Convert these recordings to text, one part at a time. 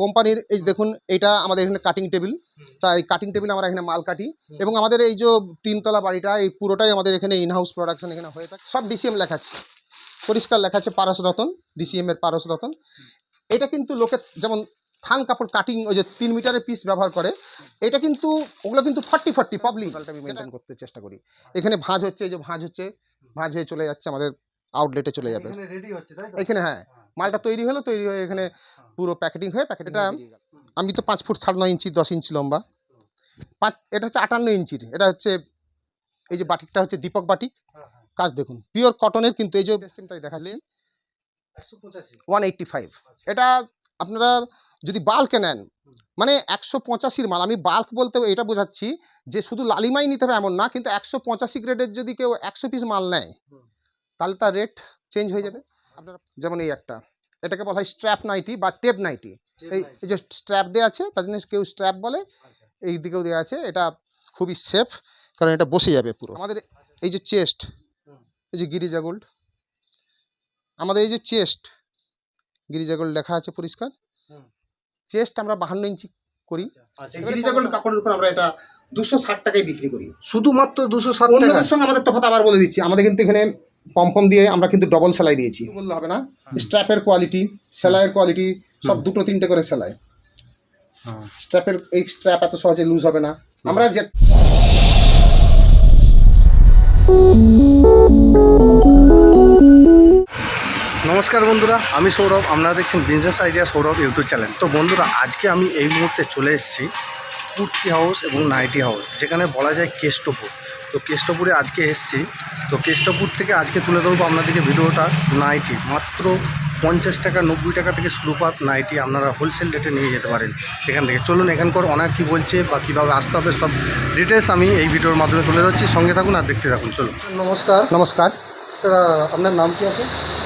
কোম্পানির এই দেখুন এটা আমাদের এখানে কাটিং টেবিল তা এই কাটিং টেবিল আমরা এখানে মাল কাটি এবং আমাদের এই যে তিনতলা বাড়িটা এই পুরোটাই আমাদের এখানে ইনহাউস প্রোডাকশন এখানে হয়ে থাকে। সব ডিসিএম লেখা আছে। পরিষ্কার লেখা আছে পারস রতন ডিসিএম এর পারস রতন। এটা কিন্তু লোকে যেমন থান কাপড় কাটিং ওই যে তিন মিটারের পিস ব্যবহার করে এটা কিন্তু ওগুলো কিন্তু ফর্টি ফর্টি পাবলিক মেনটেন করতে চেষ্টা করি। এখানে ভাঁজ হচ্ছে এই যে ভাঁজ হচ্ছে ভাঁজ হয়ে চলে যাচ্ছে আমাদের আউটলেটে চলে যাবে। এখানে এখানে হ্যাঁ। মালটা তৈরি হলো তৈরি হয়ে এখানে পুরো প্যাকেটিং হয়ে প্যাকেটটা আমি তো পাঁচ ফুট সাড়ে নয় ইঞ্চি দশ ইঞ্চি লম্বা। পাঁচ এটা হচ্ছে আটান্ন ইঞ্চির। এটা হচ্ছে এই যে বাটিকটা হচ্ছে দীপক বাটিক। হ্যাঁ, হ্যাঁ। কাজ দেখুন পিওর কটনের কিন্তু এই যে সিস্টেমটাই পঁচাশি। ওয়ান এইট্টি ফাইভ এটা আপনারা যদি বাল্কে নেন মানে একশো পঁচাশির মাল আমি বাল্ক বলতে এটা বোঝাচ্ছি যে শুধু লালিমাই নিতে হবে এমন না কিন্তু একশো পঁচাশি গ্রেডের যদি কেউ একশো পিস মাল নেয়। তাহলে তার রেট চেঞ্জ হয়ে যাবে। আপনারা যেমন এই একটা। এটাকে বলা হয় স্ট্র্যাপ নাইটি বা টেপ নাইটি এই এই যে স্ট্র্যাপ দেওয়া আছে তার জন্য কেউ স্ট্র্যাপ বলে আচ্ছা। এই দিকেও দেওয়া আছে। এটা খুবই সেফ কারণ এটা বসে যাবে পুরো। আমাদের এই যে চেস্ট এই যে গিরিজা গোল্ড আমাদের এই যে চেস্ট গিরিজা গোল্ড লেখা আছে পরিষ্কার। চেস্ট আমরা বাহান্ন ইঞ্চি করি। আচ্ছা গিরিজা গোল্ড কাপড়ের উপর আমরা এটা দুশো ষাট টাকায় বিক্রি করি। শুধুমাত্র দুশো ষাট টাকা অন্যদের সঙ্গে আমাদের তফাৎ আবার বলে দিচ্ছি। আমাদের কিন্তু এখানে পম্পম দিয়ে আমরা কিন্তু ডবল সেলাই দিয়েছি। বললে হবে না? স্ট্র্যাপের কোয়ালিটি সেলাইয়ের কোয়ালিটি সব দুটো তিনটে করে সেলাই। হ্যাঁ। স্ট্র্যাপের এই স্ট্র্যাপ এত সহজে লুজ হবে না। আমরা যে নমস্কার বন্ধুরা আমি সৌরভ। আপনারা দেখছেন business idea Sourav YouTube channel তো বন্ধুরা আজকে আমি এই মুহূর্তে চলে এসেছি কুর্তি হাউস এবং নাইটি হাউস যেখানে বলা যায় কেষ্টপুর। তো কেষ্টপুরে আজকে এসেছি। তো কেষ্টপুর থেকে আজকে তুলে ধরবো আপনাদেরকে ভিডিওটা নাইটি। মাত্র পঞ্চাশ টাকা নব্বই টাকা থেকে শুরু পাত নাইটি আপনারা হোলসেল রেটে নিয়ে যেতে পারেন এখান থেকে। চলুন এখানকার অনার কী বলছে বা কীভাবে আসতে হবে সব ডিটেলস আমি এই ভিডিওর মাধ্যমে তুলে ধরছি। সঙ্গে থাকুন আর দেখতে থাকুন চলুন। নমস্কার। নমস্কার। স্যার আপনার নাম কি আছে?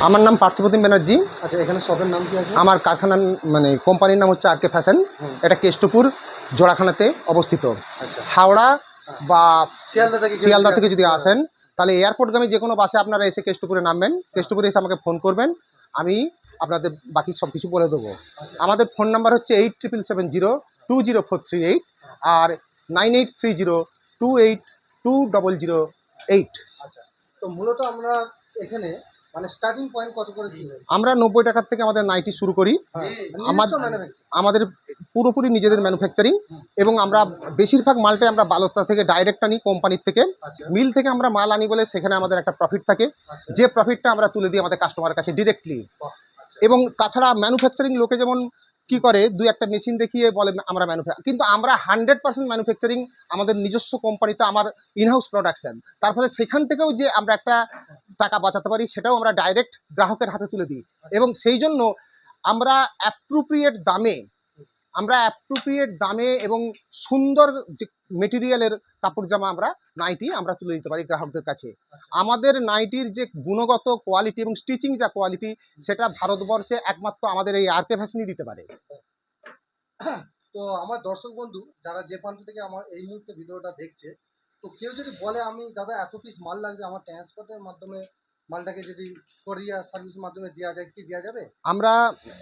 আমার নাম পার্থপ্রতিম ব্যানার্জি। আচ্ছা এখানে শপের নাম কি আছে? আমার কারখানার মানে কোম্পানির নাম হচ্ছে আর কে ফ্যাশন এটা কেষ্টপুর জোড়াখানাতে অবস্থিত। আচ্ছা। হাওড়া বা শিয়ালদা থেকে যদি থেকে যদি আসেন তাহলে এয়ারপোর্ট এয়ারপোর্টগামী যে কোনো বাসে আপনারা এসে কেষ্টপুরে নামবেন। কেষ্টপুরে এসে আমাকে ফোন করবেন। আমি আপনাদের বাকি সব কিছু বলে দেবো। আমাদের ফোন নাম্বার হচ্ছে eight triple seven zero two zero four three eight আর nine eight three zero two eight two double zero eight. আচ্ছা তো মূলত আমরা এখানে মানে স্টার্টিং পয়েন্ট কত করে আমরা নব্বই টাকার থেকে আমাদের নাইটি শুরু করি। আমার- আমাদের পুরোপুরি নিজেদের ম্যানুফ্যাকচারিং এবং আমরা বেশিরভাগ মালটাই আমরা বালকটা থেকে ডাইরেক্ট আনি কোম্পানির থেকে। আচ্ছা। মিল থেকে আমরা মাল আনি বলে সেখানে আমাদের একটা প্রফিট থাকে। আচ্ছা। যে প্রফিটটা আমরা তুলে দিই আমাদের কাস্টমারের কাছে ডিরেক্টলি আচ্ছা। এবং তাছাড়া ম্যানুফ্যাকচারিং লোকে যেমন কি করে? দুই একটা মেশিন দেখিয়ে বলে আমরা ম্যানুফ্যাকচার কিন্তু আমরা হান্ড্রেড পার্সেন্ট ম্যানুফ্যাকচারিং আমাদের নিজস্ব কোম্পানিতে আমার ইনহাউস প্রোডাকশন তার ফলে সেখান থেকেও যে আমরা একটা টাকা বাঁচাতে পারি, সেটাও আমরা ডাইরেক্ট গ্রাহকের হাতে তুলে দিই। এবং সেই জন্য আমরা অ্যাপ্রোপ্রিয়েট দামে আমরা অ্যাপ্রোপ্রিয়েট দামে এবং সুন্দর যে মেটেরিয়ালের কাপড় জামা আমরা নাইটি আমরা তুলে দিতে পারি গ্রাহকদের কাছে। আমাদের নাইটির যে গুণগত কোয়ালিটি এবং স্টিচিং যা কোয়ালিটি সেটা ভারতবর্ষে একমাত্র আমাদের এই আরকে ফ্যাশনই দিতে পারে। তো আমার দর্শক বন্ধু যারা যে প্রান্ত থেকে আমার এই মুহূর্তে ভিডিওটা দেখছে তো কেউ যদি বলে আমি দাদা এত পিস মাল লাগবে আমার ট্রান্সপোর্টের মাধ্যমে মালটাকে যদি কোরিয়ার সার্ভিসের মাধ্যমে দেওয়া যায় কি দেওয়া যাবে? আমরা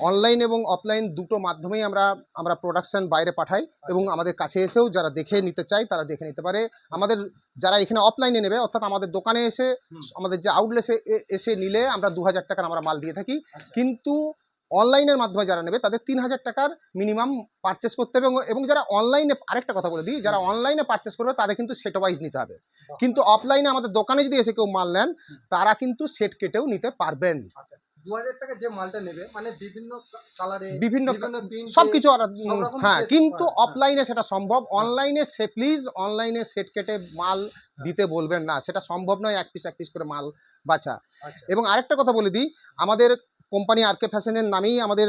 অনলাইন এবং অফলাইন দুটো মাধ্যমেই আমরা আমরা প্রোডাকশন বাইরে পাঠাই এবং আমাদের কাছে এসেও যারা দেখে নিতে চায় তারা দেখে নিতে পারে। আমাদের যারা এখানে অফলাইনে নেবে অর্থাৎ আমাদের দোকানে এসে আমাদের যে আউটলেসে এসে নিলে আমরা দু হাজার টাকার আমরা মাল দিয়ে থাকি। আচ্ছা। কিন্তু অনলাইনের মাধ্যমে যারা নেবে তাদের তিন হাজার টাকার মিনিমাম পারচেস করতে হবে এবং- যারা অনলাইনে আরেকটা কথা বলে দিই যারা অনলাইনে পারচেস করবে তাদের কিন্তু সেট ওয়াইজ নিতে হবে। কিন্তু অফলাইনে আমাদের দোকানে যদি এসে কেউ মাল নেন তারা কিন্তু সেট কেটেও নিতে পারবেন। আচ্ছা মানে বিভিন্ন কালারে সব কিছু হ্যাঁ কিন্তু অফলাইনে সেটা সম্ভব। অনলাইনে সে প্লিজ অনলাইনে সেট কেটে মাল দিতে বলবেন না। সেটা সম্ভব নয় এক পিস এক পিস করে মাল বাছা। আচ্ছা। এবং আরেকটা কথা বলে দিই আমাদের কোম্পানি আর কে ফ্যাশনের নামেই আমাদের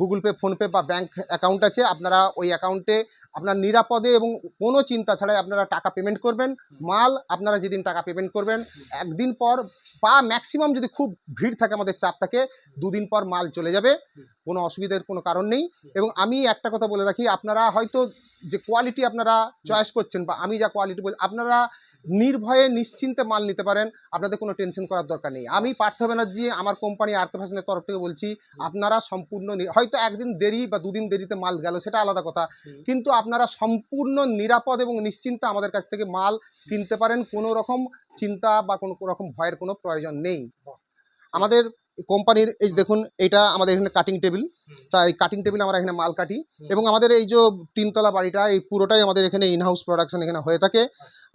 গুগল পে ফোনপে বা ব্যাংক অ্যাকাউন্ট আছে। আপনারা ওই অ্যাকাউন্টে আপনার নিরাপদে এবং কোনো চিন্তা ছাড়াই আপনারা টাকা পেমেন্ট করবেন। মাল আপনারা যেদিন টাকা পেমেন্ট করবেন, একদিন পর বা ম্যাক্সিমাম যদি খুব ভিড় থাকে আমাদের চাপ থাকে, দুদিন পর মাল চলে যাবে। কোনো অসুবিধার কোনো কারণ নেই। এবং আমি একটা কথা বলে রাখি, আপনারা হয়তো যে কোয়ালিটি আপনারা চয়েস করছেন বা আমি যা কোয়ালিটি বলি, আপনারা নির্ভয়ে নিশ্চিন্তে মাল নিতে পারেন আপনাদের কোনো টেনশন করার দরকার নেই। আমি পার্থ ব্যানার্জি আমার কোম্পানি আর্কে ফ্যাশনের তরফ থেকে বলছি আপনারা সম্পূর্ণ হয়তো একদিন দেরি বা দুদিন দেরিতে মাল গেল সেটা আলাদা কথা। কিন্তু আপনারা সম্পূর্ণ নিরাপদ এবং নিশ্চিন্তে আমাদের কাছ থেকে মাল কিনতে পারেন কোনো রকম চিন্তা বা কোনো রকম ভয়ের কোনো প্রয়োজন নেই। আমাদের কোম্পানির এই দেখুন এটা আমাদের এখানে কাটিং টেবিল তা এই কাটিং টেবিল আমরা এখানে মাল কাটি। এবং আমাদের এই যে তিনতলা বাড়িটা এই পুরোটাই আমাদের এখানে ইনহাউস প্রোডাকশন এখানে হয়ে থাকে।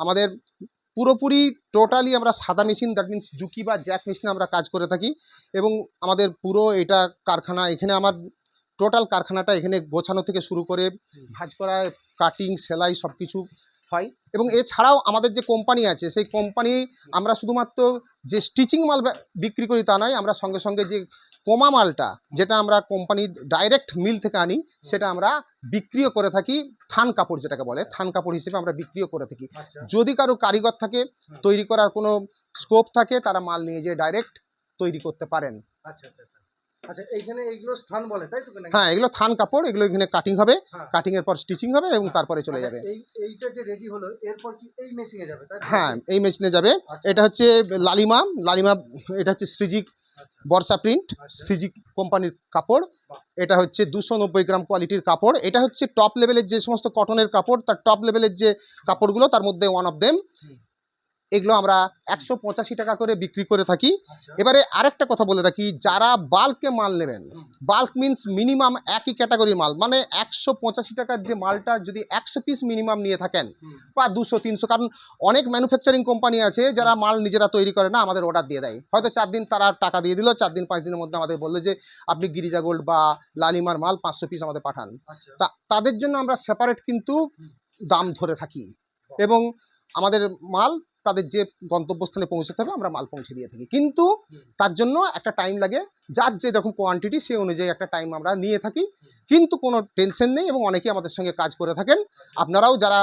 আমাদের পুরোপুরি টোটালি আমরা সাদা মেশিন দ্যাট মিনস জুকি বা জ্যাক মেশিনে আমরা কাজ করে থাকি। এবং আমাদের পুরো এটা কারখানা এখানে আমার টোটাল কারখানাটা এখানে গোছানো থেকে শুরু করে ভাঁজ করা কাটিং সেলাই সব কিছু হয় এবং এছাড়াও আমাদের যে কোম্পানি আছে সেই কোম্পানি আমরা শুধুমাত্র যে স্টিচিং মাল বিক্রি করি তা নয় আমরা সঙ্গে সঙ্গে যে কোমা মালটা যেটা আমরা কোম্পানির ডাইরেক্ট মিল থেকে আনি সেটা আমরা বিক্রিও করে থাকি থান কাপড় যেটাকে বলে থান কাপড় হিসেবে আমরা বিক্রিও করে থাকি। আচ্ছা। যদি কারও কারিগর থাকে তৈরি করার কোনো স্কোপ থাকে তারা মাল নিয়ে যেয়ে ডাইরেক্ট তৈরি করতে পারেন। আচ্ছা আচ্ছা। আচ্ছা এইখানে এইগুলো স্থান বলে তাই তো হ্যাঁ এগুলো থান কাপড় এগুলো এখানে কাটিং হবে হ্যাঁ। কাটিং এর পর স্টিচিং হবে এবং তারপরে চলে আচ্ছা, যাবে। এই এইটা যে রেডি হলো এরপর কি এই মেশিনে যাবে হ্যাঁ এই মেশিনে যাবে। আচ্ছা, এটা হচ্ছে লালিমা লালিমা এটা হচ্ছে সৃজিক আচ্ছা, বর্ষা প্রিন্ট। সৃজিক কোম্পানির কাপড়। এটা হচ্ছে দুশো নব্বই গ্রাম কোয়ালিটির কাপড়। এটা হচ্ছে টপ লেভেলের যে সমস্ত কটনের কাপড় তার টপ লেভেলের যে কাপড়গুলো তার মধ্যে ওয়ান অফ দেম। এগুলো আমরা একশো পঁচাশি টাকা করে বিক্রি করে থাকি। এবারে আরেকটা কথা বলে রাখি যারা বাল্কে মাল নেবেন বাল্ক মিন্স মিনিমাম একই ক্যাটাগরির মাল মানে একশো পঁচাশি টাকার যে মালটা যদি একশো পিস মিনিমাম নিয়ে থাকেন বা দুশো তিনশো কারণ অনেক ম্যানুফ্যাকচারিং কোম্পানি আছে যারা মাল নিজেরা তৈরি করে না আমাদের অর্ডার দিয়ে দেয়। হয়তো চার দিন তারা টাকা দিয়ে দিল চার দিন পাঁচ দিনের মধ্যে আমাদের বলল যে আপনি গিরিজা গোল্ড বা লালিমার মাল পাঁচশো পিস আমাদের পাঠান। আচ্ছা, তা তাদের জন্য আমরা সেপারেট কিন্তু দাম ধরে থাকি। এবং আমাদের মাল তাদের যে গন্তব্যস্থানে পৌঁছতে হবে আমরা মাল পৌঁছে দিয়ে থাকি। কিন্তু তার জন্য একটা টাইম লাগে। যার যে রকম কোয়ান্টিটি সেই অনুযায়ী একটা টাইম আমরা নিয়ে থাকি। কিন্তু কোনো টেনশন নেই এবং অনেকেই আমাদের সঙ্গে কাজ করে থাকেন। আপনারাও যারা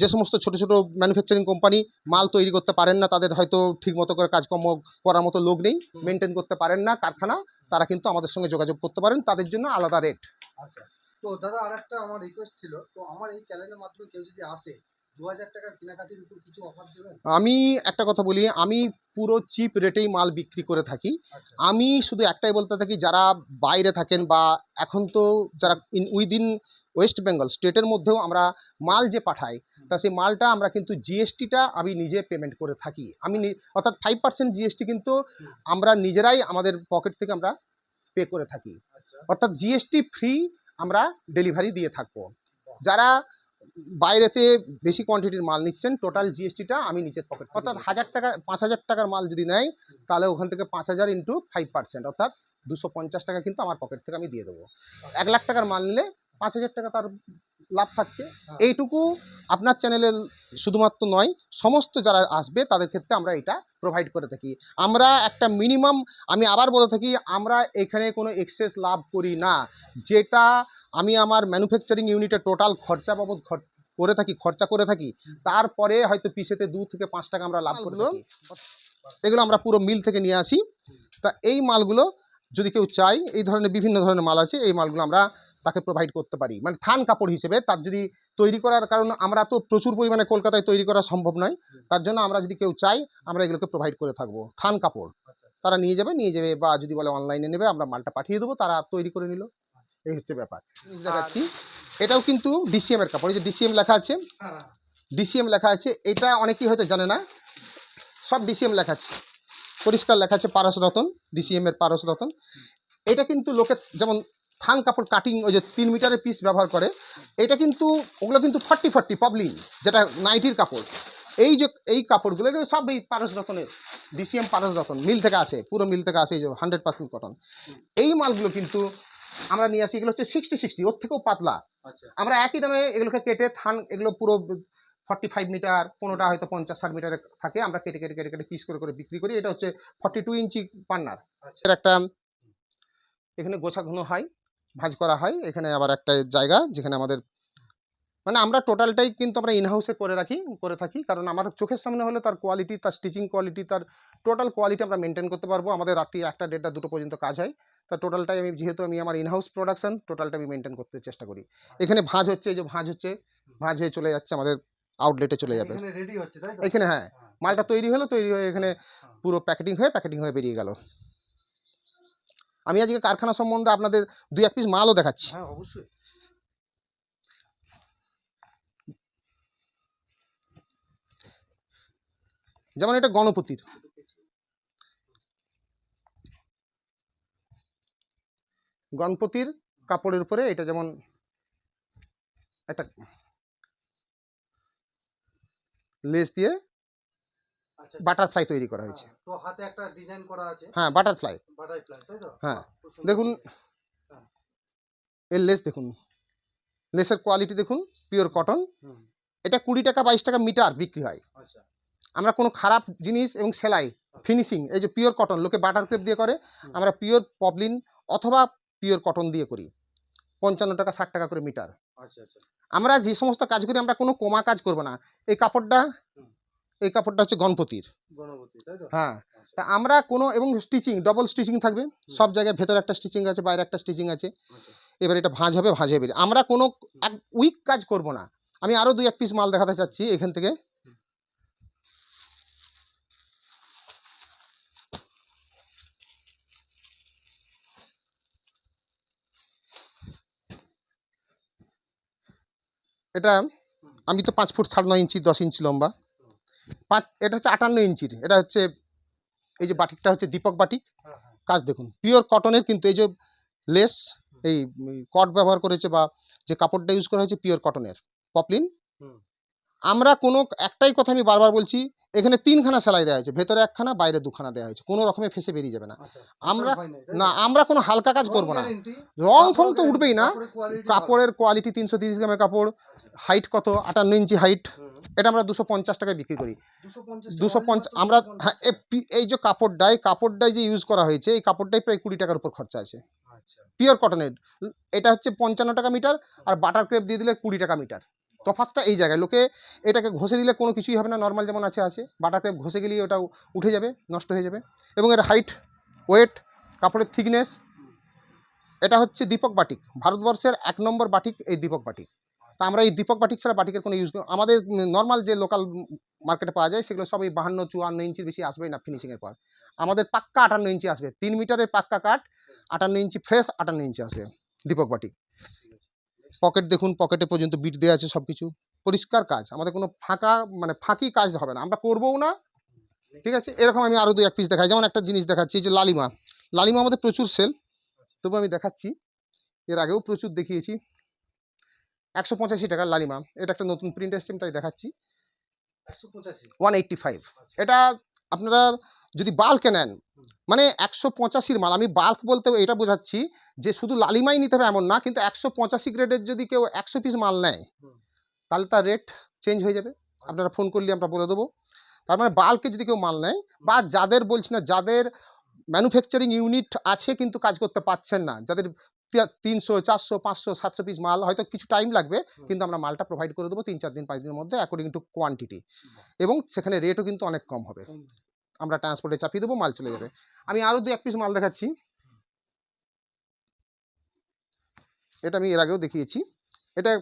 যে সমস্ত ছোট ছোট ম্যানুফ্যাকচারিং কোম্পানি মাল তৈরি করতে পারেন না তাদের হয়তো ঠিকমতো করে কাজকর্ম করার মতো লোক নেই মেনটেন করতে পারেন না কারখানা তারা কিন্তু আমাদের সঙ্গে যোগাযোগ করতে পারেন। তাদের জন্য আলাদা রেট আচ্ছা। তো দাদা আরেকটা আমার রিকোয়েস্ট ছিল। তো আমার এই চ্যানেলের মাধ্যমে কেউ যদি আসে আমি একটা কথা বলি আমি পুরো চিপ রেটেই মাল বিক্রি করে থাকি। আচ্ছা। আমি শুধু একটাই বলতে থাকি যারা বাইরে থাকেন বা এখন তো যারা ইন উইদিন ওয়েস্ট বেঙ্গল স্টেটের মধ্যেও আমরা মাল যে পাঠাই তা সেই মালটা আমরা কিন্তু জিএসটিটা আমি নিজে পেমেন্ট করে থাকি। আমি অর্থাৎ ফাইভ পার্সেন্ট জিএসটি কিন্তু আমরা নিজেরাই আমাদের পকেট থেকে আমরা পে করে থাকি। আচ্ছা। অর্থাৎ জিএসটি ফ্রি আমরা ডেলিভারি দিয়ে থাকব। যারা বাইরেতে বেশি কোয়ান্টিটির মাল নিচ্ছেন টোটাল জিএসটিটা আমি নিজের পকেট অর্থাৎ হাজার টাকা পাঁচ হাজার টাকার মাল যদি নেয় তাহলে ওখান থেকে পাঁচ হাজার ইন্টু ফাইভ পার্সেন্ট অর্থাৎ দুশো পঞ্চাশ টাকা কিন্তু আমার পকেট থেকে আমি দিয়ে দেবো। এক লাখ টাকার মাল নিলে পাঁচ হাজার টাকা তার লাভ থাকছে। হ্যাঁ। এইটুকু আপনার চ্যানেলে শুধুমাত্র নয় সমস্ত যারা আসবে তাদের ক্ষেত্রে আমরা এটা প্রোভাইড করে থাকি। আমরা একটা মিনিমাম আমি আবার বলে থাকি আমরা এখানে কোনো এক্সেস লাভ করি না। যেটা আমি আমার ম্যানুফ্যাকচারিং ইউনিটে টোটাল খরচা বাবদ খর- করে থাকি খরচা করে থাকি তারপরে হয়তো পিসেতে দু থেকে পাঁচ টাকা আমরা লাভ করে থাকি। এগুলো আমরা পুরো মিল থেকে নিয়ে আসি। তা এই মালগুলো যদি কেউ চাই এই ধরনের বিভিন্ন ধরনের মাল আছে এই মালগুলো আমরা তাকে প্রোভাইড করতে পারি। মানে থান কাপড় হিসেবে তার যদি তৈরি করার কারণ আমরা তো প্রচুর পরিমাণে কলকাতায় তৈরি করা সম্ভব নয়। তার জন্য আমরা যদি কেউ চাই আমরা এগুলোকে প্রোভাইড করে থাকব। থান কাপড়। আচ্ছা। তারা নিয়ে যাবে নিয়ে যাবে বা যদি বলে অনলাইনে নেবে আমরা মালটা পাঠিয়ে দেবো তারা তৈরি করে নিল। এই হচ্ছে ব্যাপার। জিনিস দেখাচ্ছি এটাও কিন্তু ডিসিএম এর কাপড়। এই যে ডিসিএম লেখা আছে হ্যাঁ। ডিসিএম লেখা আছে এটা অনেকেই হয়তো জানে না। সব ডিসিএম লেখা আছে। পরিষ্কার লেখা আছে পারস রতন ডিসিএম এর পারস রতন। এটা কিন্তু লোকে যেমন থান কাপড় কাটিং ওই যে তিন মিটারের পিস ব্যবহার করে এটা কিন্তু ওগুলো কিন্তু ফর্টি ফর্টি পবলিন যেটা নাইটির কাপড়। এই যে এই কাপড়গুলো এগুলো সব এই পারস রতনের ডিসিএম পারস রতন মিল থেকে আসে পুরো মিল থেকে আসে এই যে হান্ড্রেড পার্সেন্ট কটন এই মালগুলো কিন্তু আমরা নিয়ে আসি এগুলো হচ্ছে সিক্সটি সিক্সটি ওর থেকেও পাতলা। আচ্ছা। আমরা একই দামে এগুলোকে কেটে থান এগুলো পুরো ফর্টি ফাইভ মিটার কোনোটা হয়তো পঞ্চাশ ষাট মিটারে থাকে আমরা কেটে কেটে কেটে কেটে পিস করে করে বিক্রি করি। এটা হচ্ছে ফর্টি টু ইঞ্চি পান্নার। আচ্ছা। একটা এখানে গোছাগুনো হয়। ভাঁজ করা হয়। এখানে আবার একটা জায়গা যেখানে আমাদের মানে আমরা টোটালটাই কিন্তু আমরা ইনহাউসে করে রাখি করে থাকি। কারণ আমার চোখের সামনে হলে তার কোয়ালিটি তার স্টিচিং কোয়ালিটি তার টোটাল কোয়ালিটি আমরা মেনটেন করতে পারব। আমাদের রাত্রি একটা দেড়টা দুটো পর্যন্ত কাজ হয়। তা টোটালটাই আমি যেহেতু আমি আমার ইনহাউস প্রোডাকশন টোটালটা আমি মেনটেন করতে চেষ্টা করি। এখানে ভাঁজ হচ্ছে এই যে ভাঁজ হচ্ছে ভাঁজ হয়ে চলে যাচ্ছে আমাদের আউটলেটে চলে যাবে। এখানে রেডি হচ্ছে এখানে হ্যাঁ হ্যাঁ। মালটা তৈরি হলো তৈরি হয়ে এখানে পুরো প্যাকেটিং হয়ে প্যাকেটিং হয়ে বেরিয়ে গেল। আমি আজকে কারখানা সম্বন্ধে আপনাদের দুই এক পিস মালও দেখাচ্ছি। হ্যাঁ অবশ্যই। যেমন এটা গণপতির। গণপতির কাপড়ের উপরে এটা যেমন একটা লেস দিয়ে বাটারফ্লাই তৈরি করা হয়েছে। হ্যাঁ, তো হাতে একটা ডিজাইন করা আছে। হ্যাঁ বাটারফ্লাই। বাটারফ্লাই তাই তো? হ্যাঁ, দেখুন এর লেস দেখুন। লেসের কোয়ালিটি দেখুন পিওর কটন। এটা কুড়ি টাকা বাইশ টাকা মিটার বিক্রি হয়। আচ্ছা। আমরা কোনো খারাপ জিনিস এবং সেলাই ফিনিশিং এই যে পিওর কটন লোকে বাটার ক্রেপ দিয়ে করে আমরা পিওর পবলিন অথবা পিওর কটন দিয়ে করি। পঞ্চান্ন টাকা ষাট টাকা করে মিটার। আচ্ছা আচ্ছা। আমরা যে সমস্ত কাজ করি আমরা কোনো কমা কাজ করব না। এই কাপড়টা। এই কাপড়টা হচ্ছে গণপতির। হ্যাঁ। আচ্ছা, তা আমরা কোনো এবং স্টিচিং ডবল স্টিচিং থাকবে। সব জায়গায় ভেতরে একটা স্টিচিং আছে বাইরে একটা স্টিচিং আছে। আচ্ছা। এবার এটা ভাঁজ হবে ভাঁজ হবে। আমরা কোনো এক উইক কাজ করব না। আমি আরও দুই এক পিস মাল দেখাতে চাচ্ছি এখান থেকে। এটা আমি তো পাঁচ ফুট সাড়ে নয় ইঞ্চি দশ ইঞ্চি লম্বা। পাঁচ এটা হচ্ছে আটান্ন ইঞ্চির এটা হচ্ছে এই যে বাটিকটা হচ্ছে দীপক বাটিক। হ্যাঁ, হ্যাঁ, কাজ দেখুন পিওর কটনের কিন্তু এই যে লেস এই কট ব্যবহার করেছে বা যে কাপড়টা ইউজ করা হয়েছে পিওর কটনের পপলিন। আমরা কোনো একটাই কথা আমি বারবার বলছি এখানে তিনখানা সেলাই দেওয়া হয়েছে ভেতরে একখানা বাইরে দুখানা দেওয়া হয়েছে কোনো রকমে ফেসে বেরিয়ে যাবে না। আচ্ছা, আমরা-? না আমরা কোনো হালকা কাজ করব না। রং ফং তো উঠবেই না। কাপড়ের কোয়ালিটি তিনশো তিরিশ গ্রামের কাপড় হাইট কত? আটান্ন ইঞ্চি হাইট এটা আমরা দুশো পঞ্চাশ টাকায় বিক্রি করি। দুশো পঞ্চাশ আমরা 250 হ্যাঁ এই যে কাপড়টাই কাপড়টাই যে ইউজ করা হয়েছে এই কাপড়টাই প্রায় কুড়ি টাকার উপর খরচা আছে। আচ্ছা, পিওর কটনের এটা হচ্ছে পঞ্চান্ন টাকা মিটার আর বাটার ক্রেপ দিয়ে দিলে কুড়ি টাকা মিটার তফাৎটা এই জায়গায়। লোকে এটাকে ঘষে দিলে কোনো কিছুই হবে না নর্মাল যেমন আছে আছে। ক্রেপ ঘষে গেলেই ওটা উঠে যাবে, নষ্ট হয়ে যাবে। এবং এর হাইট ওয়েট কাপড়ের থিকনেস এটা হচ্ছে দীপক বাটিক। ভারতবর্ষের এক নম্বর বাটিক এই দীপক বাটিক। তা আমরা এই দীপক বাটিক ছাড়া বাটিকের কোনো ইউজ আমাদের নর্মাল যে লোকাল মার্কেটে পাওয়া যায়, সেগুলো সব এই বাহান্ন, চুয়ান্ন ইঞ্চির বেশি আসবেই না ফিনিশিংয়ের পর। আমাদের পাক্কা আটান্ন ইঞ্চি আসবে। তিন মিটারের পাক্কা কাঠ, আটান্ন ইঞ্চি ফ্রেশ আটান্ন ইঞ্চি আসবে দীপক বাটিক। পকেট দেখুন পকেটে পর্যন্ত বিট দেওয়া আছে সব কিছু পরিষ্কার কাজ আমাদের কোনো ফাঁকা মানে ফাঁকি কাজ হবে না। আমরা করবও না ঠিক আছে? এরকম আমি আরও দুই এক পিস দেখাই। যেমন একটা জিনিস দেখাচ্ছি যে লালিমা। লালিমা আমাদের প্রচুর সেল তবু আমি দেখাচ্ছি। এর আগেও প্রচুর দেখিয়েছি। একশো পঁচাশি টাকার লালিমা। এটা একটা নতুন প্রিন্ট এসছে তাই দেখাচ্ছি। 185 ওয়ান এইট্টি ফাইভ এটা আপনারা যদি বাল্কে নেন মানে একশো পঁচাশির মাল আমি বাল্ক বলতে এটা বোঝাচ্ছি যে শুধু লালিমাই নিতে হবে এমন না কিন্তু একশো পঁচাশি গ্রেডের যদি কেউ একশো পিস মাল নেয় তাহলে তার রেট চেঞ্জ হয়ে যাবে। আপনারা ফোন করলে আমরা বলে দেবো। তার মানে বাল্কে যদি কেউ মাল নেয় বা যাদের বলছি না যাদের ম্যানুফ্যাকচারিং ইউনিট আছে কিন্তু কাজ করতে পারছেন না যাদের তিনশো চারশো পাঁচশো সাতশো পিস মাল হয়তো কিছু টাইম লাগবে কিন্তু আমরা মালটা প্রোভাইড করে দেবো তিন চার দিন পাঁচ দিনের মধ্যে অ্যাকর্ডিং টু কোয়ান্টিটি এবং সেখানে রেটও কিন্তু অনেক কম হবে। আমরা ট্রান্সপোর্টে চাপিয়ে দেবো মাল চলে যাবে। আমি আরও দু এক পিস মাল দেখাচ্ছি। এটা আমি এর আগেও দেখিয়েছি। এটা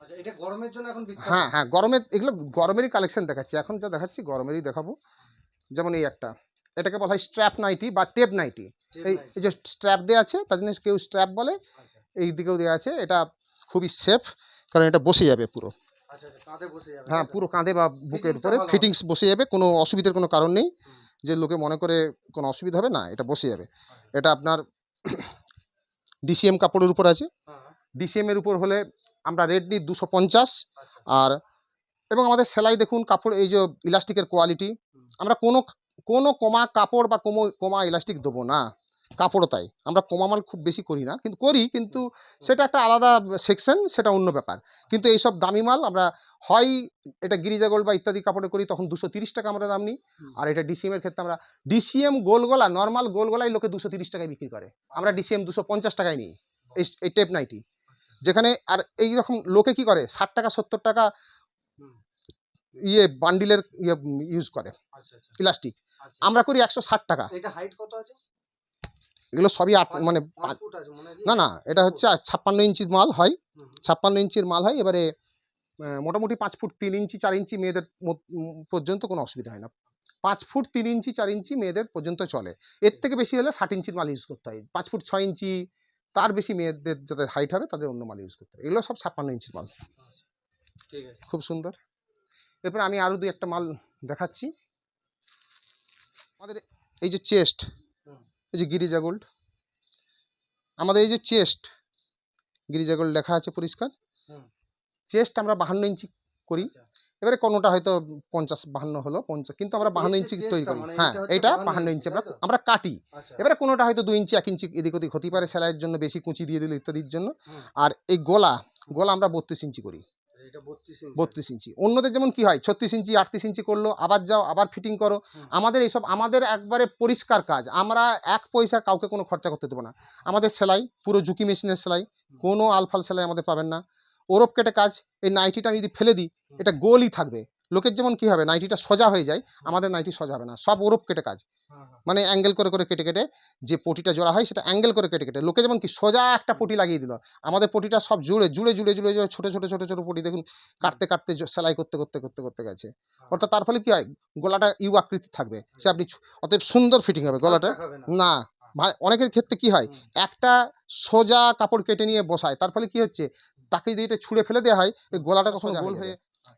আচ্ছা, এটা গরমের জন্য এখন হ্যাঁ হ্যাঁ গরমের এগুলো গরমেরই কালেকশন দেখাচ্ছি। এখন যা দেখাচ্ছি গরমেরই দেখাবো। যেমন এই একটা। এটাকে বলা হয় স্ট্র্যাপ নাইটি বা টেপ নাইটি এই এই যে স্ট্র্যাপ দেওয়া আছে তার জন্য কেউ স্ট্র্যাপ বলে আচ্ছা, এই দিকেও দেওয়া আছে এটা খুবই সেফ কারণ এটা বসে যাবে পুরো। আচ্ছা, আচ্ছা, হ্যাঁ পুরো কাঁধে বা বুকের উপরে ফিটিংস বসে যাবে কোনো অসুবিধার কোনো কারণ নেই। যে লোকে মনে করে কোনো অসুবিধা হবে না এটা বসে যাবে। এটা আপনার ডিসিএম কাপড়ের উপর আছে। হ্যাঁ, ডিসিএম এর উপর হলে আমরা রেট নিই দুশো পঞ্চাশ আর এবং আমাদের সেলাই দেখুন কাপড় এই যে ইলাস্টিকের কোয়ালিটি আমরা কোনো কোনো কমা কাপড় বা কোমো কমা ইলাস্টিক দেবো না। কাপড়ও তাই। আমরা কমা মাল খুব বেশি করি না কিন্তু করি কিন্তু সেটা একটা আলাদা সেকশন সেটা অন্য ব্যাপার। কিন্তু এইসব দামি মাল আমরা হয় এটা গিরিজা গোল্ড বা ইত্যাদি কাপড়ে করি তখন দুশো তিরিশ টাকা আমরা দাম নিই। আর এটা ডিসিএম এর ক্ষেত্রে আমরা ডিসিএম গোলগলা নর্মাল গোলগলাই লোকে দুশো তিরিশ টাকায় বিক্রি করে। আমরা ডিসিএম দুশো পঞ্চাশ টাকায় নিই এই টেপ নাইটি যেখানে আর এই রকম লোকে কি করে ষাট টাকা সত্তর টাকা ইয়ে বান্ডিলের ইয়ে ইউজ করে। আচ্ছা, আচ্ছা, ইলাস্টিক আচ্ছা। আমরা করি একশো ষাট টাকা। এটা হাইট কত আছে? এগুলো সবই আট মানে? না না এটা হচ্ছে ছাপ্পান্ন ইঞ্চির মাল হয়। ছাপ্পান্ন ইঞ্চির মাল হয়। এবারে মোটামুটি পাঁচ ফুট তিন ইঞ্চি চার ইঞ্চি মেয়েদের পর্যন্ত কোনো অসুবিধা হয় না। পাঁচ ফুট তিন ইঞ্চি চার ইঞ্চি মেয়েদের পর্যন্ত চলে। এর থেকে বেশি হলে ষাট ইঞ্চির মাল ইউজ করতে হয়। পাঁচ ফুট ছয় ইঞ্চি তার বেশি মেয়েদের যাদের হাইট হবে তাদের অন্য মাল ইউজ করতে হবে। এগুলো সব ছাপ্পান্ন ইঞ্চির মাল। খুব সুন্দর। এরপর আমি আরও দুই একটা মাল দেখাচ্ছি। আমাদের এই যে চেস্ট। এই যে গিরিজা গোল্ড। আমাদের এই যে চেস্ট গিরিজা গোল্ড লেখা আছে পরিষ্কার। চেস্ট আমরা বাহান্ন ইঞ্চি করি। এবারে কোনোটা হয়তো পঞ্চাশ বাহান্ন হলো পঞ্চাশ কিন্তু আমরা বাহান্ন ইঞ্চি তৈরি করি। মানে হ্যাঁ এইটা এটা বাহান্ন ইঞ্চি আমরা আমরা কাটি। আচ্ছা। এবারে কোনোটা হয়তো দুই ইঞ্চি এক ইঞ্চি এদিক ওদিক হতেই পারে সেলাইয়ের জন্য বেশি কুঁচি দিয়ে দিল ইত্যাদির জন্য। আর এই গোলা গোলা আমরা বত্রিশ ইঞ্চি করি। এটা 32 ইঞ্চি বত্রিশ ইঞ্চি অন্যদের যেমন কি হয় ছত্রিশ ইঞ্চি আটত্রিশ ইঞ্চি করল আবার যাও আবার ফিটিং করো। আমাদের এইসব আমাদের একবারে পরিষ্কার কাজ। আমরা এক পয়সা কাউকে কোনো খরচা করতে দেবো না। আমাদের সেলাই পুরো ঝুঁকি মেশিনের সেলাই কোনো আলফাল সেলাই আমাদের পাবেন না। ওরপ কেটে কাজ এই নাইটিটা আমি যদি ফেলে দিই এটা গোলই থাকবে। লোকের যেমন কি হবে নাইটিটা সোজা হয়ে যায় আমাদের নাইটি সোজা হবে না সব ওরপ কেটে কাজ। হ্যাঁ, হ্যাঁ। মানে অ্যাঙ্গেল করে করে কেটে কেটে যে পটিটা জোড়া হয় সেটা অ্যাঙ্গেল করে কেটে কেটে। লোকে যেমন কি সোজা একটা পটি লাগিয়ে দিল আমাদের পটিটা সব জুড়ে জুড়ে জুড়ে জুড়ে জুড়ে ছোটো ছোটো ছোটো ছোটো পটি দেখুন কাটতে কাটতে সেলাই করতে করতে করতে করতে গেছে। অর্থাৎ তার ফলে কী হয় গলাটা ইউ আকৃতি থাকবে সে আপনি অতএব সুন্দর ফিটিং হবে গলাটা। না। অনেকের ক্ষেত্রে কি হয় একটা সোজা কাপড় কেটে নিয়ে বসায় তার ফলে কি হচ্ছে তাকে যদি এটা ছুঁড়ে ফেলে দেওয়া হয় গলাটা কখনো গোল হয়ে হয়ে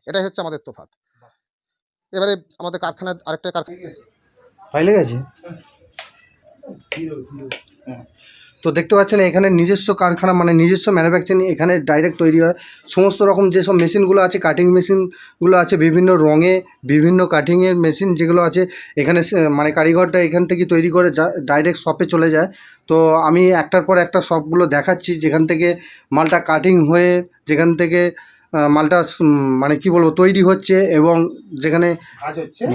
এটাই হচ্ছে আমাদের তোফাত এবারে আমাদের কারখানার আরেকটা কারখানা ফাইলে গেছে। তো দেখতে পাচ্ছেন এখানে নিজস্ব কারখানা মানে নিজস্ব ম্যানুফ্যাকচারিং এখানে ডাইরেক্ট তৈরি হয়। সমস্ত রকম যেসব মেশিনগুলো আছে কাটিং মেশিনগুলো আছে, বিভিন্ন রঙে, বিভিন্ন কাটিংয়ের মেশিন যেগুলো আছে, এখানে মানে কারিগরটা এখান থেকে তৈরি করে যা ডাইরেক্ট শপে চলে যায়। তো আমি একটার পর একটা শপগুলো দেখাচ্ছি, যেখান থেকে মালটা কাটিং হয়ে, যেখান থেকে মালটা মানে কি বলব তৈরি হচ্ছে এবং যেখানে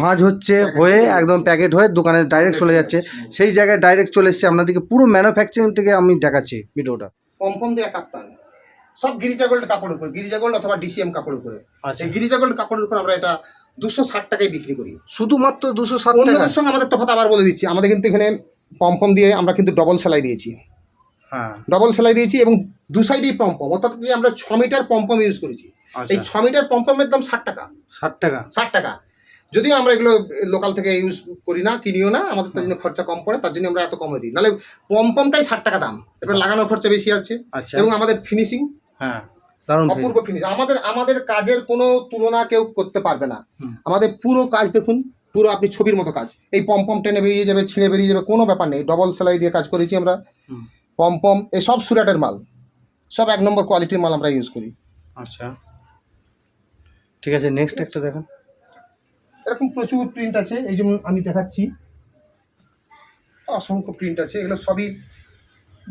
ভাঁজ হচ্ছে। হয়ে একদম প্যাকেট হয়ে দোকানে ডাইরেক্ট চলে যাচ্ছে। সেই জায়গায় ডাইরেক্ট চলে এসছে আপনাদেরকে পুরো ম্যানুফ্যাকচারিং থেকে আমি দেখাচ্ছি ভিডিওটা। পমপম দিয়ে কাপ্তান সব গিরিজা গোল্ড কাপড়ের উপর গিরিজা গোল্ড অথবা ডিসিএম কাপড়ের উপরে। আচ্ছা। সেই গিরিজা গোল্ড কাপড়ের উপর আমরা এটা দুশো ষাট টাকায় বিক্রি করি। শুধুমাত্র দুশো ষাট টাকা। সঙ্গে আমাদের তফাৎ আবার বলে দিচ্ছি। আমাদের কিন্তু এখানে পমপম দিয়ে আমরা কিন্তু ডবল সেলাই দিয়েছি। ডবল সেলাই দিয়েছি এবং দু সাইডেই পমপম অর্থাৎ আমরা ছ মিটার পমপম ইউজ করেছি। এই আচ্ছা ছ মিটার পমপমের দাম ষাট টাকা। ষাট টাকা? ষাট টাকা। যদিও আমরা এগুলো লোকাল থেকে ইউজ করি না কিনিও না আমাদের তার জন্য খরচা কম পড়ে তার জন্য আমরা এত কমে দিই। নাহলে পমপমটাই ষাট টাকা দাম। এবার লাগানোর খরচা বেশি আছে। আচ্ছা। এবং আমাদের ফিনিশিং হ্যাঁ অপূর্ব ফিনিশ আমাদের আমাদের কাজের কোনো তুলনা কেউ করতে পারবে না। আমাদের পুরো কাজ দেখুন পুরো আপনি ছবির মতো কাজ। এই পমপম টেনে বেরিয়ে যাবে ছিঁড়ে বেরিয়ে যাবে কোনো ব্যাপার নেই। ডবল সেলাই দিয়ে কাজ করেছি আমরা। পমপম এই সব সুরাটের মাল। সব এক নম্বর কোয়ালিটির মাল আমরা ইউজ করি। আচ্ছা। ঠিক আছে নেক্সট একটা দেখেন। এরকম প্রচুর প্রিন্ট আছে এই যেমন আমি দেখাচ্ছি। অসংখ্য প্রিন্ট আছে এগুলো সবই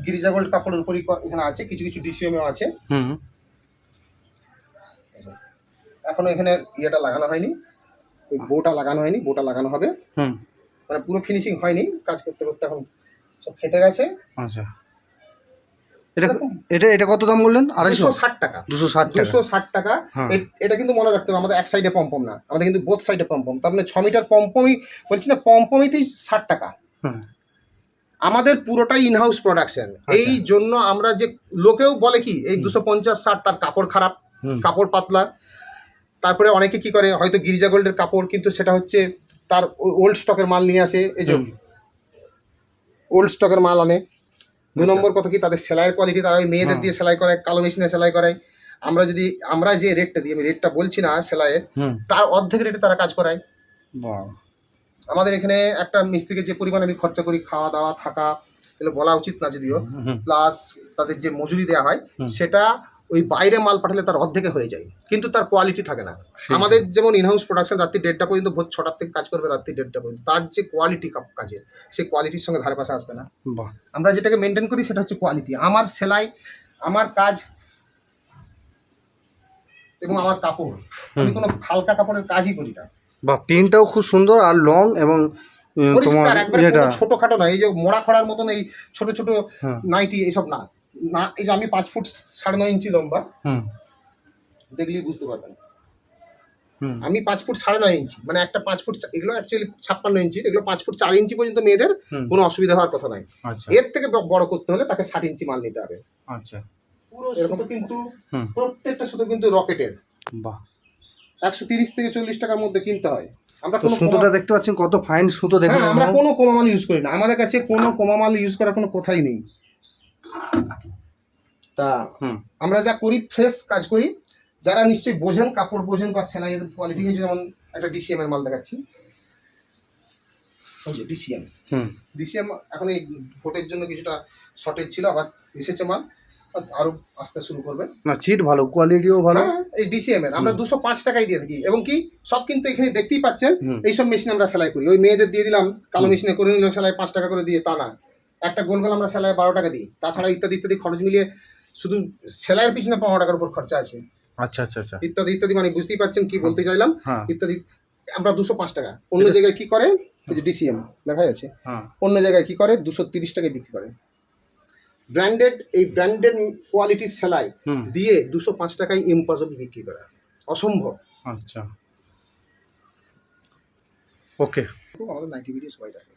গিরিজা গোল্ড কাপড়ের উপরই এখানে আছে কিছু কিছু ডিসিএমও আছে। হুম। এখনও এখানে ইয়েটা লাগানো হয়নি ওই বোটা লাগানো হয়নি বোটা লাগানো হবে। হুম। মানে পুরো ফিনিশিং হয়নি কাজ করতে করতে এখন সব খেতে গেছে। আচ্ছা। এটা এটা এটা কত দাম বললেন? আড়াইশো? ষাট টাকা। দুশো ষাট দুশো ষাট টাকা। হ্যাঁ। এটা কিন্তু মনে রাখতে হবে আমাদের এক সাইডে পম্পম না। আমাদের কিন্তু বোথ সাইডে পম্পম। তার মানে ছ মিটার পম্পমই বলছি না পম্পমিতেই ষাট টাকা। হ্যাঁ। আমাদের পুরোটাই ইনহাউস প্রোডাকশন এই জন্য আমরা যে লোকেও বলে কি এই দুশো পঞ্চাশ ষাট তার কাপড় খারাপ কাপড় পাতলা। তারপরে অনেকে কি করে হয়তো গিরিজা গোল্ডের কাপড় কিন্তু সেটা হচ্ছে তার ওল্ড স্টকের মাল নিয়ে আসে। এই যে ওল্ড স্টকের মাল আনে। দু নম্বর কথা কি তাদের সেলাইয়ের কোয়ালিটি তারা ওই মেয়েদের দিয়ে সেলাই করায় কালো মেশিনে সেলাই করায় আমরা যদি আমরা যে রেটটা দিই আমি রেটটা বলছি না সেলাইয়ের তার অর্ধেক রেটে তারা কাজ করায়। আমাদের এখানে একটা মিস্ত্রিকে যে পরিমাণ আমি খরচা করি খাওয়া দাওয়া থাকা এগুলো বলা উচিত না যদিও। প্লাস তাদের যে মজুরি দেওয়া হয় সেটা ওই বাইরে মাল পাঠালে তার অর্ধেকে হয়ে যায়। কিন্তু তার কোয়ালিটি থাকে না। আমাদের যেমন ইনহাউস প্রোডাকশন রাত্রি দেড়টা পর্যন্ত ভোর ছটার থেকে কাজ করবে রাত্রি দেড়টা পর্যন্ত। তার যে কোয়ালিটি কাজে সেই কোয়ালিটির সঙ্গে ধারে পাশে আসবে না। আমরা যেটাকে মেনটেন করি সেটা হচ্ছে কোয়ালিটি আমার সেলাই আমার কাজ এবং আমার কাপড়। আমি কোনো হালকা কাপড়ের কাজই করি না। বা প্রিন্টটাও খুব সুন্দর আর লং এবং তোমার ছোটখাটো না এই যে মোড়া খড়ার মতন এই ছোট ছোট হ্যাঁ। নাইটি এইসব না। না এই যে আমি পাঁচ ফুট সাড়ে নয় ইঞ্চি লম্বা হুম। দেখলেই বুঝতে পারবেন। আমি পাঁচ ফুট সাড়ে নয় ইঞ্চি মানে একটা পাঁচ ফুট এগুলো অ্যাকচুয়ালি ছাপ্পান্ন ইঞ্চি এগুলো পাঁচ ফুট চার ইঞ্চি পর্যন্ত মেয়েদের কোনো অসুবিধা হওয়ার কথা নয়। আচ্ছা। এর থেকে বড় করতে হলে তাকে ষাট ইঞ্চি মাল নিতে হবে। আচ্ছা। পুরো কিন্তু প্রত্যেকটা সুতো কিন্তু রকেটের। বাহ। একশো তিরিশ থেকে চল্লিশ টাকার মধ্যে কিনতে হয়। আমরা কোনো সুতোটা দেখতে পাচ্ছেন কত ফাইন সুতো দেখুন হ্যাঁ আমরা কোনো কমামাল ইউজ করি না। আমাদের কাছে কোনো কমামাল ইউজ করার কোনো কথাই নেই। তা হুম। আমরা যা করি ফ্রেশ কাজ করি যারা নিশ্চয়ই বোঝেন কাপড় বোঝেন বা সেলাইয়ের কোয়ালিটি যেমন একটা ডিসিএম এর মাল দেখাচ্ছি। ডিসিএম হুম। ডিসিএম এখন এই ভোটের জন্য কিছুটা শর্টেজ ছিল আবার এসেছে মাল। আরও আসতে শুরু করবে। না চিট ভালো কোয়ালিটিও ভালো। হ্যাঁ, এই ডিসিএম এর। আমরা দুশো পাঁচ টাকায় দিয়ে থাকি এবং কি সব কিন্তু এখানে দেখতেই পাচ্ছেন এইসব মেশিন আমরা সেলাই করি। ওই মেয়েদের দিয়ে দিলাম কালো মেশিনে করে নিল সেলাই পাঁচ টাকা করে দিয়ে তা না। একটা গোল গোল আমরা সেলাই বারো টাকা দিই। তাছাড়া ইত্যাদি ইত্যাদি খরচ মিলিয়ে শুধু সেলাইয়ের পিছনে পনেরো টাকার উপর খরচা আছে। আচ্ছা আচ্ছা আচ্ছা। ইত্যাদি ইত্যাদি মানে বুঝতেই পারছেন কি বলতে চাইলাম? হ্যাঁ। ইত্যাদি আমরা দুশো পাঁচ টাকা। অন্য জায়গায় কি করে? এই যে ডিসিএম লেখা আছে। হ্যাঁ। অন্য জায়গায় কি করে? দুশো তিরিশ টাকায় বিক্রি করে। ব্র্যান্ডেড এই ব্র্যান্ডেড কোয়ালিটির সেলাই দিয়ে দুশো পাঁচ টাকায় ইম্পসিবল বিক্রি করা। অসম্ভব। আচ্ছা। ওকে। আমাদের নাইনটি ভিডিও সবাই দেখে।